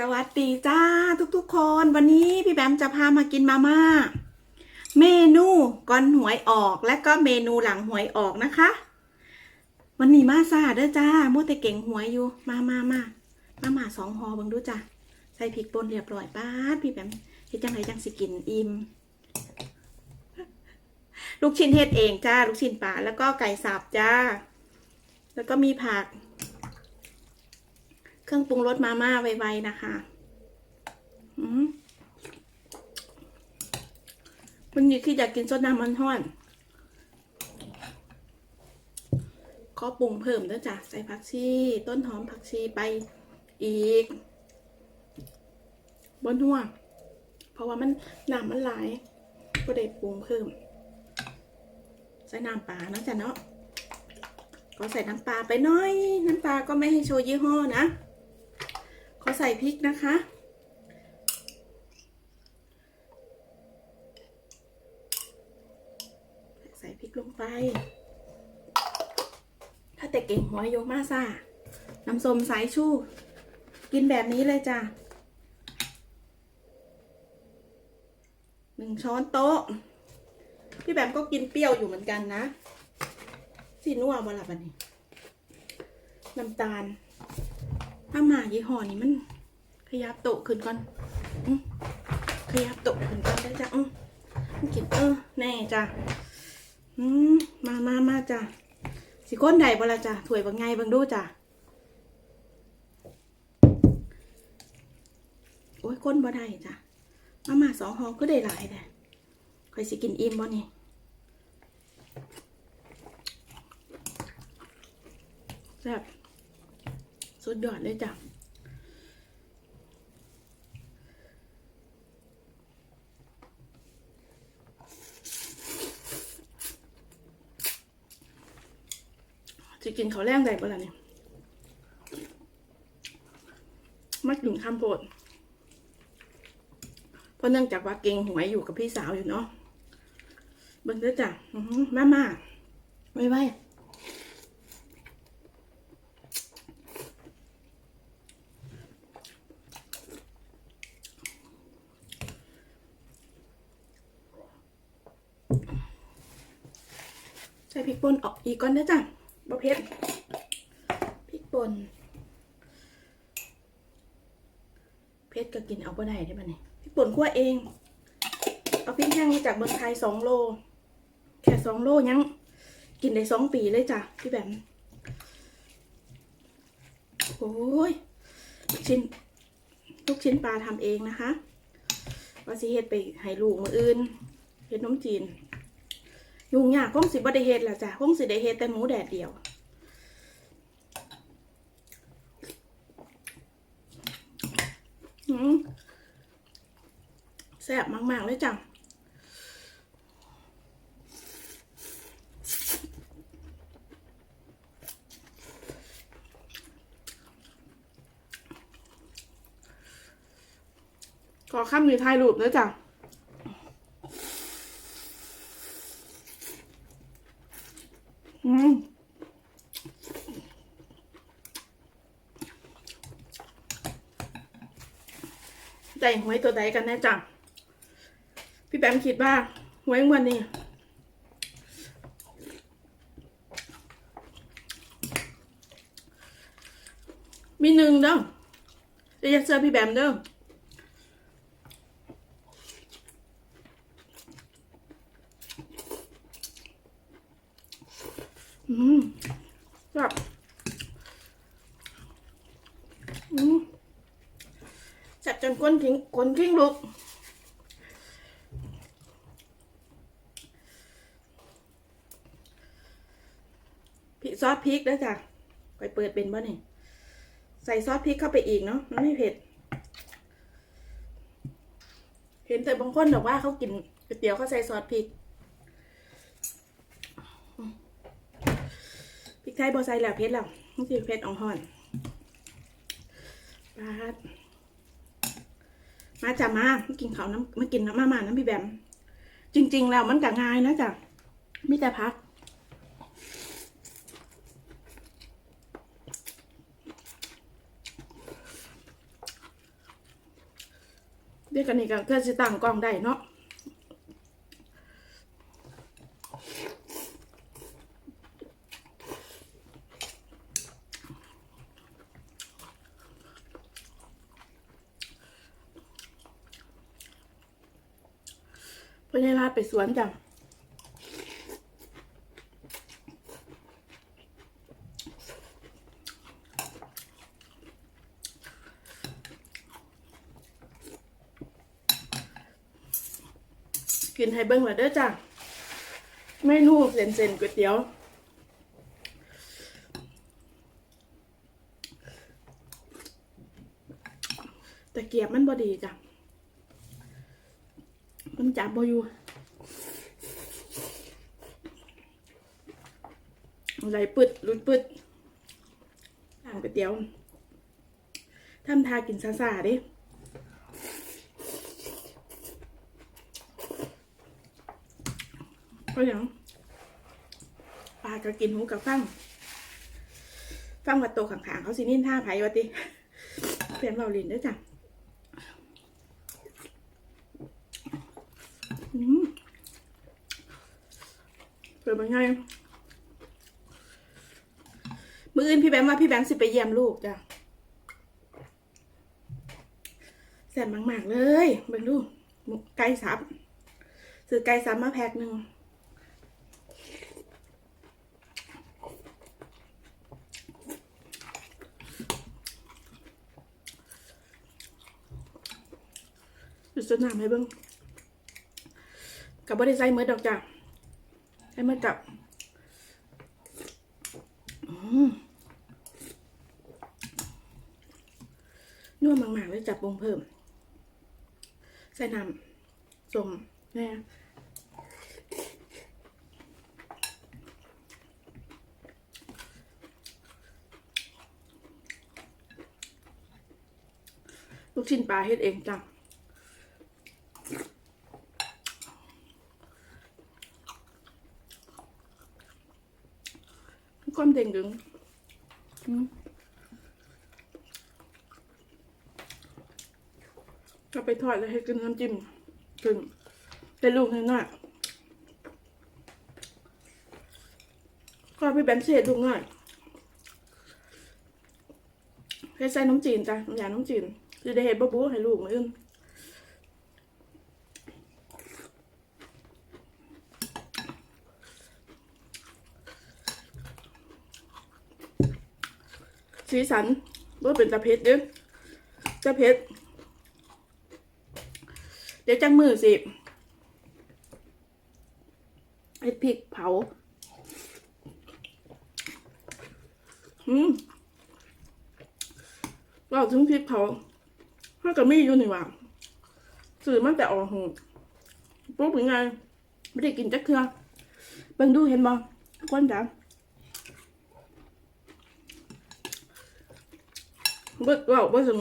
สวัสดีจ้าทุกๆ คนวันนี้พี่แบมจะพามากินมาม่า เมนูก่อนหวยออกและก็เมนูหลังหวยออกนะคะ วันนี้มาซาเด้อจ้ามัวแต่เก่งหวยอยู่มามามามามาสองหอบังดูจ้ะใส่พริกป่นเรียบร้อยป้าพี่แบมเฮ็ดจังไรจังสิกินอิ่มลูกชิ้นเฮ็ดเองจ้าลูกชิ้นปลาแล้วก็ไก่สับจ้า แล้วก็มีผัก เครื่องปรุงรสมาม่าไวๆนะคะอืมวันนี้คืออยากกินซดน้ำมันห้อนขอปรุงเพิ่มด้วยจ้ะใส่ผักชี ต้นหอมผักชีไปอีก บนหัวเพราะว่ามันน้ำมันไหลายก็ได้ปรุงเพิ่ม ใส่น้ำปลาเนาะจ้ะเนาะก็ใส่น้ำปลาไปน้อย น้ำปลาก็ไม่ให้โชว์ยี่ห้อนะ ขอใส่พริกนะคะ ใส่พริกลงไป ถ้าแต่เก่งหัวโยมาซ่าน้ำส้มสายชู กินแบบนี้เลยจ้ะหนึ่งช้อนโต๊ะ พี่แบมก็กินเปรี้ยวอยู่เหมือนกันนะสีนัวมาละบันนี้ น้ำตาล ถ้าหมายี่ห้อนี้มัน ขยับโตขึ้นก่อนอขยับโตขึ้นก่อนได้จ้ะอืมมันกินเออแน่จ้ะอืมมามามาจ้ะสิก้นใดบ่ละจ้ะถวยบางไงบางดูจ้ะโอ้ยก้นบ่ได้จ้ะมามาสองห้องก็ได้หลายแต่คอยสิกินอิ่มบ่นี่แซ่บ สุดยอดเลยจ้ะจะกินเขาวแรงใดบ่ล่ะเนี่ยมากินข้ามโพดเพราะเนื่องจากว่าเก่งหวยอยู่กับพี่สาวอยู่เนาะเบิ่งเด้อจ้ะมามาไว้ไว้ ส่พริกป่นออกอีกก่อนนะจ้ะบะเพ็ดพริกป่นเผ็ดก็กินเอาบ่ได้ได้ปะเนี่ยพริกป่นคั่วเอง เอาพริกแห้งมาจากเมืองไทยสองโล แค่สองโลยังกินได้สองปีเลยจ้ะพี่แบมโอ้ยลูกชิ้นลูกชิ้นปลาทำเองนะคะว่าสิเฮ็ดไปให้ลูกมืออื่นเฮ็ดนมจีน ยุงยากคงสิบ่ได้เฮ็ดล่ะจ้ะคงสิได้เฮ็ดแต่หมูแดดเดียว แซ่บมาก ๆ เลยจ้ะขอข้ามนี้ถ่ายรูปด้วยจ้ะ อืมใจหวยตัวใดกันแน่จ้ะพี่แบมคิดว่าหวยงวันนี้มีหนึ่งเด้อเดี๋ยวจะเจอพี่แบมเด้อมแบบอืมจัดจ นก้นทิ้งก้นทิ้งลุกพริกซอสพริกแล้วจ้ะไปเปิดเป็นบ่นี่ใส่ซอสพริกเข้าไปอีกเนาะมันไม่เผ็ด เห็นแต่บางคนบอกว่าเขากินก๋วยเตี๋ยวเขาใส่ซอสพริกพริกไทยบอใส่แล้วเผ็ดแล้วนี่คือเผ็ดอ่องห่อนปาด มาจ้ะมามากินข้าวน้ำมากินน้ำมามาน้ำพี่แบม จริง ๆ แล้วมันก็ง่ายนะจ้ะมีแต่พักเรียวกันนี้ก็เพื่อสิตั้งกล้องได้เนาะ เพื่อนให้ลาไปสวนจ้ะกินให้เบิ้งเลยเด้อจ้ะเมนูเส้นเส้นก๋วยเตี๋ยวแต่เกียบมันบอดีจ้ะมัน จับบอยู่ไหลปึดรุดปึดทางก๋วยเตี๋ยวทำทากินซาซาๆดิก็ยังปลาก็กินหูกับฟัง ฟังวัดโตขังๆเขาสินินท่าไผ่วะติเปลี่ยนเบาลินด้วยจ้ะอืม เปิดมาไงมืออื่นพี่แบงค์ว่าพี่แบงค์สิไปเยี่ยมลูกจ้ะแสบมากๆเลยเบิ่งดูไก่สับซื้อไก่สับมาแพ็คหนึ่งดูสนามให้เบิ้ง กับบริไซเมื่อดอกจ้ะให้เมื่อกับนัวมากๆเลยจับปรุงเพิ่ม ใส่น้ำส้มน่ลูกชิ้นปลาเฮ็ดเองจ้ะ ความ เด้งดึงก็ไปทอดแล้วให้กินน้ำจิ้มกินเป็นลูกน้อยๆก็ไปแบนเศษลูกน้อยให้ใส่น้ำจีนจ้ะน้ำยาน้ำจีนคือได้เห็ดบ๊บูให้ลูกมาอื่น สีสันว่าเป็นตะเพ็ดเด้อตะเพ็ดเดี๋ยวจังมือสิไอ้พริกเผาอืมเราถึงพริกเผาถ้าก็ไม่อยู่นี่ว่าสื่อมาแต่ออกหูปุ๊บเป็นไงไม่ได้กินจักเทือเบิ่งดูเห็นบ่คนจ้ะ เบิดว่าบ่ถึง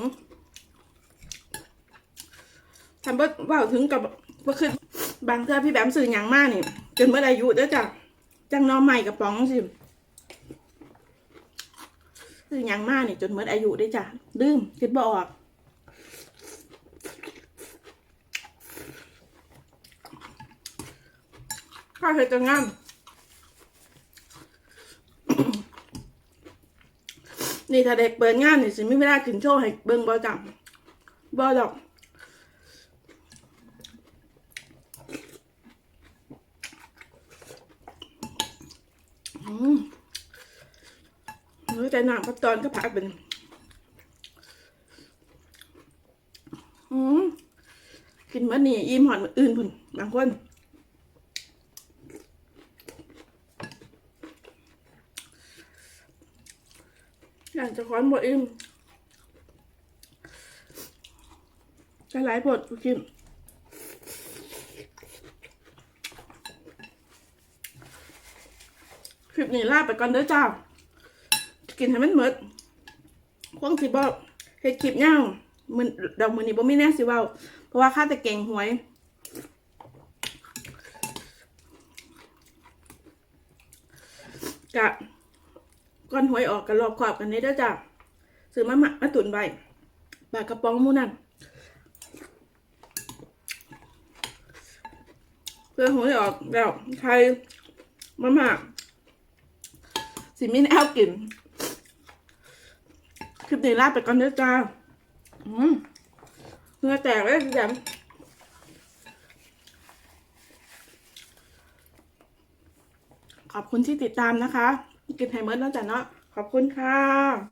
ทำเบิดว่าถึงกับบ่คือบางเทื่อพี่แบมสื่อหยังมากนี่จนเมื่ออายุเด้อจ้ะจังน้องใหม่กับป๋องสิสื่อหยังมากนี่จนเมื่ออายุได้จ้ะลืมคิดบ่ออกข้าวเห็ดจะงาม นี่ถ้าเด็กเปิดงานนี่สิไม่ได้กินโชว์ให้เบิ่งบ่จำบ่ดอกอืมแต่หนังพักตอนก็พักเป็นอืมกินมื้อนี้อิ่มหอนมื้ออื่นพุ่นบางคน อยากจะค้อนบดอิ่มจะหลายบทกูกินคลิปนี้ลาไปก่อนเด้อจ้ากินให้มันหมดควงสิบอกเฮ็ดคลิปยาวมันดอกมือนี้บ่มีแน่สิเว้าเพราะว่าข้าแต่เก่งหวยกะ ก้อนหวยออกกันรอบขอบกันนี้เด้อจ้ะซื้อมาหมักมาตุนใบปลากระป๋องมูนั่นเพื่อหวจะออกแล้วใครมาหมากสิมินแอลกินคลิปนี้ลาไปก่อนเด้อจ้าเหงื่อแตกเลยพี่แดมขอบคุณที่ติดตามนะคะ กินไฮเมิร์ดแล้วจ้ะเนาะขอบคุณค่ะ